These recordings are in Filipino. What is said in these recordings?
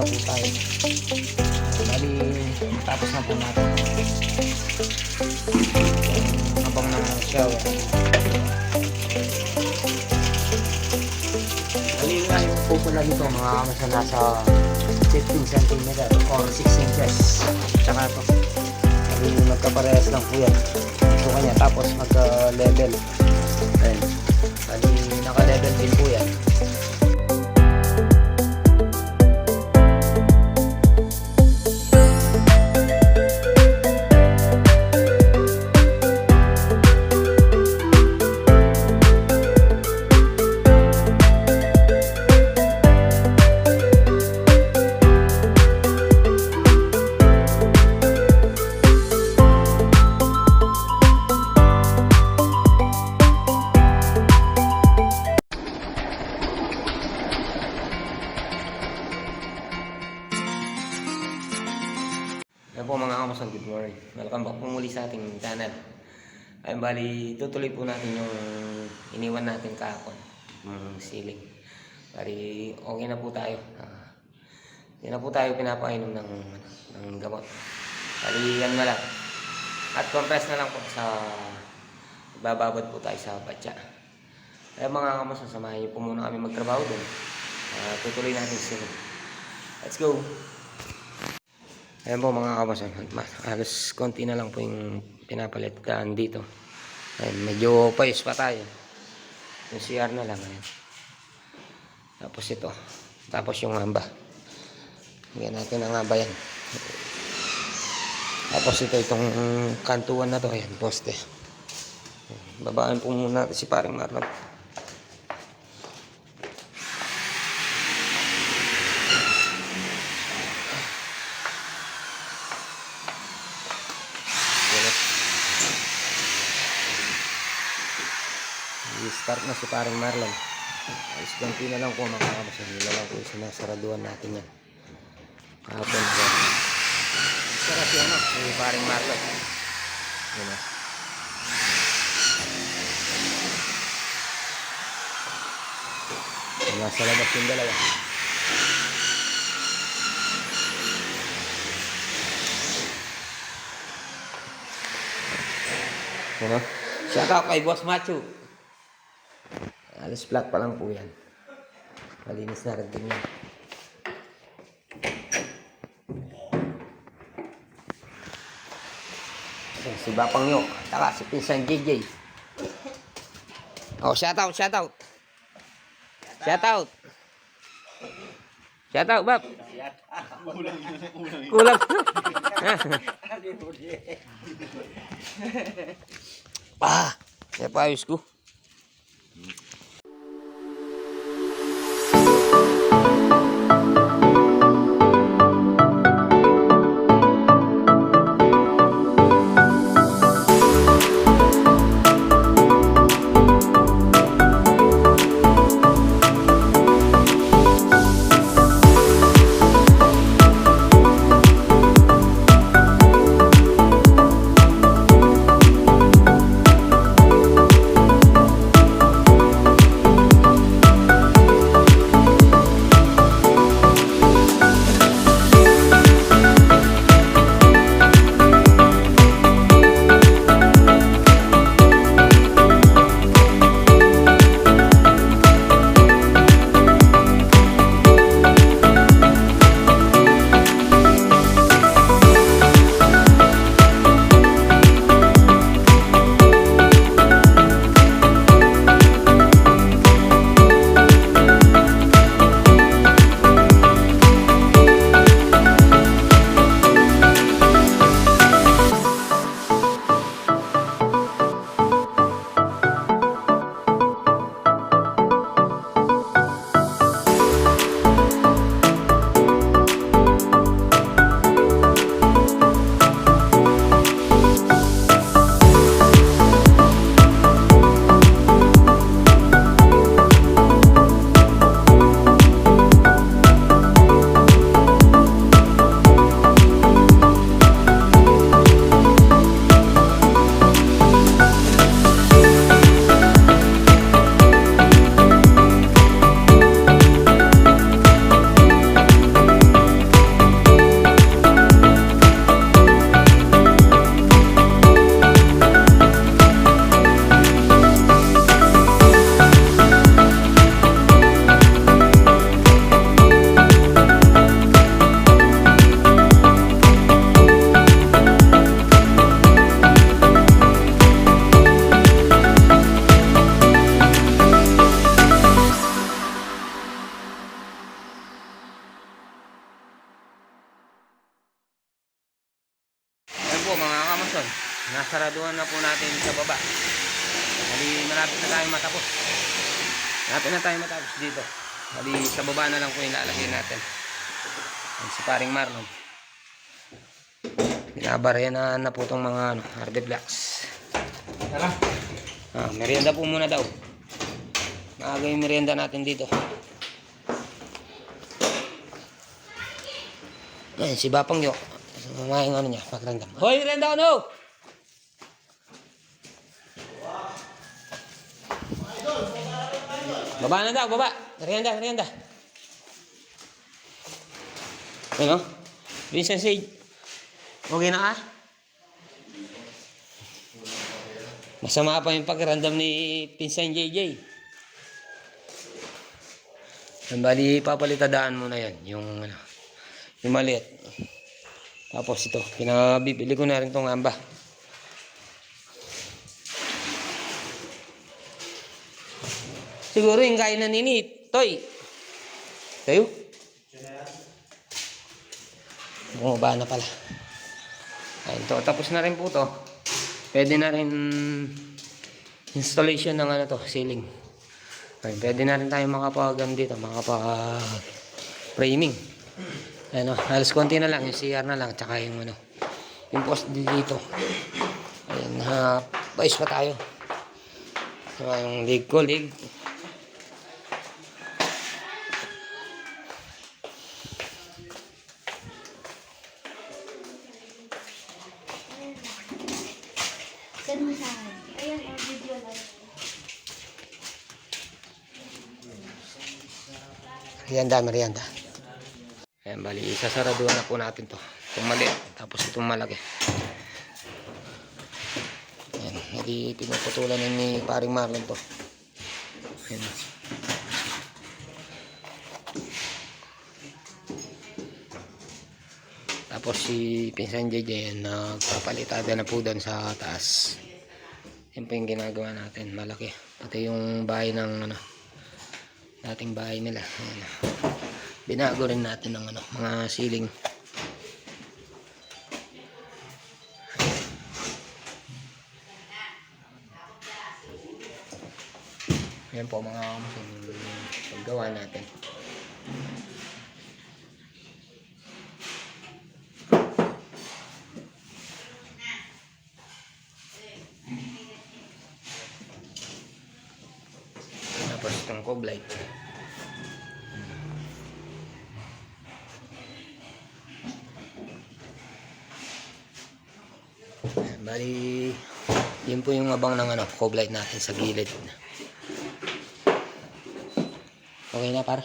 na po tayo. Bali, tapos na po natin. Habang na shower. Bali, yung po pala nito mga kamasa nasa 15 cm or 6 inches. Tsaka to. Bali, magkaparehas lang po yan. Ito kanya, tapos magka-level. Ayun. Bali, naka-level din po. Yan sa ating channel. Ay bali, tutuloy po natin yung iniwan natin kahapon, yung ceiling. Bali, okay na po tayo. Hindi na po tayo pinapainom ng, ng gamot. Bali, yan na lang. At compress na lang po sa bababad po tayo sa batya. Kaya mga kamusan, samahan niyo po muna kami magtrabaho doon. Ah, tutuloy natin ceiling. Let's go! Ayan po mga kabasan, halos konti na lang po yung pinapalitan dito. Ayan, medyo payos pa tayo. Yung CR na lang. Ayan. Tapos ito. Tapos yung hamba. Bigyan natin ang hamba yan. Tapos ito, itong kantuan na to. Ayan, poste. Babaan po muna si paring Marlon. Ayan na. I-start na si paring Marlon. Ayos ganti na lang po mga kabasan. Nila lang po sinasaraduan natin yan. Kahapon. Ayan. Sarap yan no? Si paring Marlon. Ayan na. Ayan, Nasa labas yung dalawa. Ano? Shout out kay Boss Machu. Alas flat pa lang po yan. Malinis na rin din yan. Ayan, Si Bapang Yo. Taka si Pinsan JJ. Oh, shout out, shout out. Shout out. Shout out, Bab. Kulang. ah, saya payos ko. Nasaraduhan na po natin sa baba. Bali, malapit na tayo matapos. Malapit na tayo matapos dito. Bali, sa baba na lang po yung lalagay natin. Yan si paring Marlon. Binabaryanan na po itong mga ano, RD Blacks. Tara. Ah, merienda po muna daw. Maaga yung merienda natin dito. Ayan, si Bapang Yok. Mamahay ano niya, pakiramdam. Hoy, merienda ano? Baba na daw, baba. Merienda, merienda. Ano? Vincent Sage. Okay na ka? Masama pa yung pakiramdam ni Pinsan JJ. Ang bali, papalitadaan mo na yan. Yung, ano, yung maliit. Tapos ito, pinabibili ko na rin tong amba. Siguro yung kain na nini, Toy. Tayo? Bumaba na pala. Ayun to, tapos na rin po to. Pwede na rin installation ng ano to, ceiling. Ayun, pwede na rin tayo makapag dito, makapag framing. Ano, halos konti na lang, yung CR na lang, tsaka yung ano, yung post dito. Ayun, ha, pais pa tayo. Saka yung leg ko, leg. Merienda, merienda. Ayan, bali, sasaraduhan na po natin to. Itong maliit, tapos itong malaki. Ayan, hindi pinuputulan ni paring Marlon to. Ayan. Tapos si Pinsan JJ, ayan, nagpapalitada na po doon sa taas. Yan po yung ginagawa natin, malaki. Pati yung bahay ng ano, dating bahay nila. Ayan. Binago rin natin ng ano, mga ceiling. Yan po mga kamusin paggawa natin. Cog light. Bali, yun po yung abang ng ano, cog light natin sa gilid. Okay na par?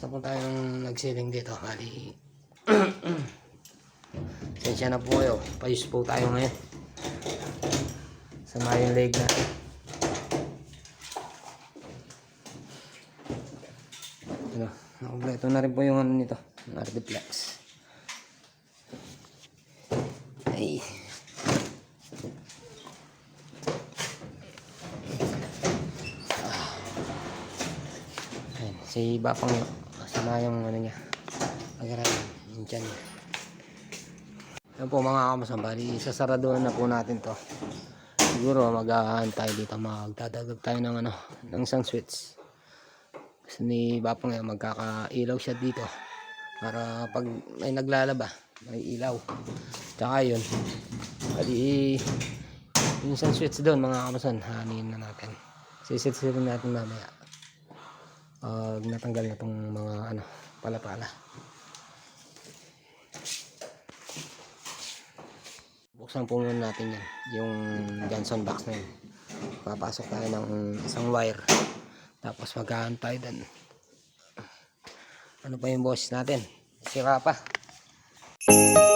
Tapos na po tayo ng nagsiling dito. Bali, Sensya na po kayo. Payos po tayo ngayon. Sama yung leg natin. Ano, nakumpleto na rin po yung ano nito. Yung Ardiplex. Ay. Ayan, si Bapang masama yung ano niya. Pag-aralan, niya. Yan po mga kamasang bali, sasaraduhan na po natin to. Siguro mag-aahan tayo dito, magdadagdag tayo ng ano, ng isang switch. Gusto ni Bapang yan, magkakailaw siya dito. Para pag may naglalaba, may ilaw. Tsaka yun, bali, yung isang switch doon mga kamasan, hanin na natin. Sisit-sitin natin mamaya. Pag natanggal na tong mga ano, pala-pala. Buksan po muna natin yan. Yung Johnson box na yun. Papasok tayo ng isang wire. Tapos maghahantay doon. Ano pa yung boss natin? Sira pa. Talagang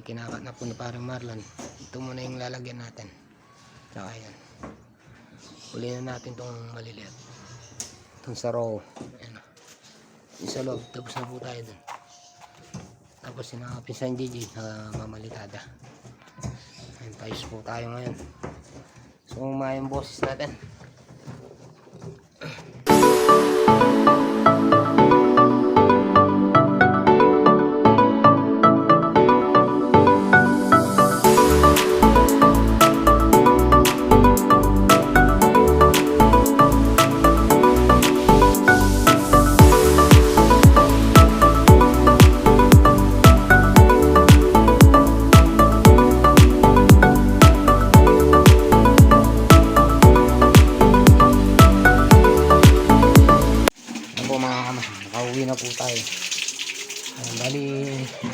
Bali kinakat na po ni parang Marlon. Ito muna yung lalagyan natin. Tsaka yan. Uli na natin tong maliliit. Itong sa row. Ayan o. Yung sa loob, tapos na po tayo dun. Tapos sinakapin sa Gigi na mamalitada. Ayan, payos po tayo ngayon. So, yung boses natin.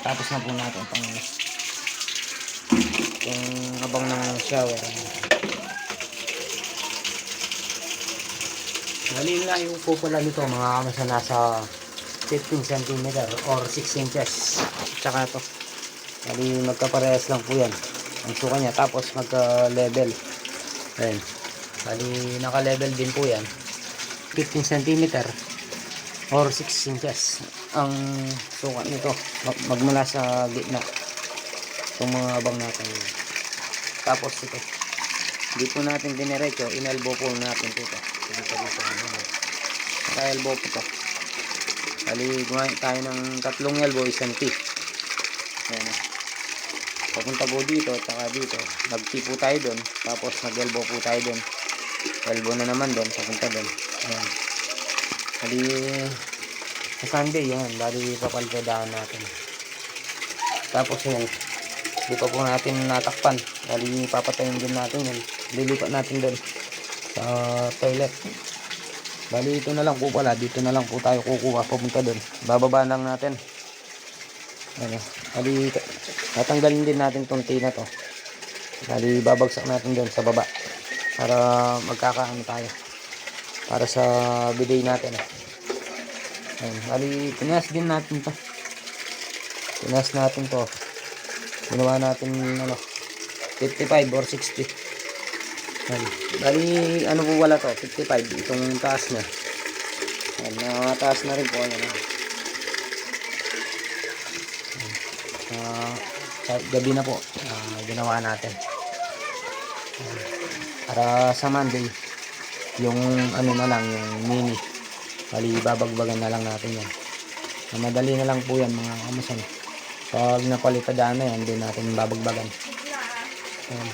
Tapos na po natin itong itong abang ng shower. Ayan. Bali yung pala nito mga kamas na nasa 15 cm or 6 inches. Tsaka ito. Bali magkaparehas lang po yan. Ang suka niya. Tapos magka-level. Ayan. Bali naka-level din po yan. 15 cm or 6 inches ang sukat nito. Mag- magmula sa gitna. Itong mga abang natin. Tapos ito. Hindi po natin diniretso. Inelbow po natin dito dito naka elbow po ito. Bali gumawa tayo ng tatlong elbow isang T. Ayan papunta po dito at saka dito. Nag T po tayo doon tapos nag elbow po tayo doon elbow na naman doon papunta doon ayan bali sa Sunday yan bali papalpadahan natin. Tapos yan di pa po natin natakpan. Bali papatayin din natin yan lilipat natin doon sa toilet. Bali ito na lang po pala. Dito na lang po tayo kukuha papunta doon. Bababa lang natin. Ano? Bali tatanggalin din natin tong T na to. Bali babagsak natin doon sa baba para magkakaano tayo para sa bidet natin eh. Ayun, bali pinas din natin to pinas natin to ginawa natin ano 55 or 60 Ayun. bali ano po wala to 55 itong taas niya Ayun, nakataas na rin po ano uh, gabi na po ah, ginawa natin Ayun. para sa Monday yung ano na lang yung mini. Bali babagbagan na lang natin yan. Na madali na lang po yan mga kamasan pag napalitadaan na yan din natin babagbagan. Ayan.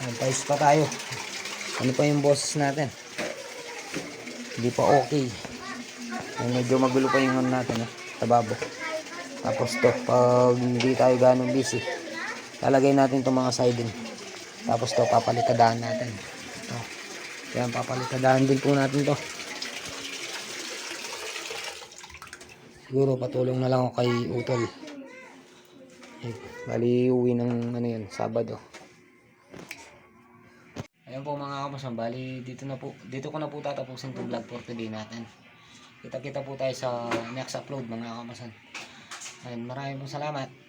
Ayan, tayos pa tayo. Ano pa yung boses natin? Hindi pa okay. Ayan, medyo magulo pa yung ano natin eh, tababo tapos to pag hindi tayo ganong busy lalagay natin itong mga siding. Tapos to papalitadaan natin kaya papalitadahan din po natin to. Siguro patulong na lang ako kay Utol. Ay, bali uwi ng ano yan, Sabado. Ayun po mga kapasan, bali dito na po, dito ko na po tatapusin to vlog for today natin. Kita-kita po tayo sa next upload mga kapasan. And maraming po salamat.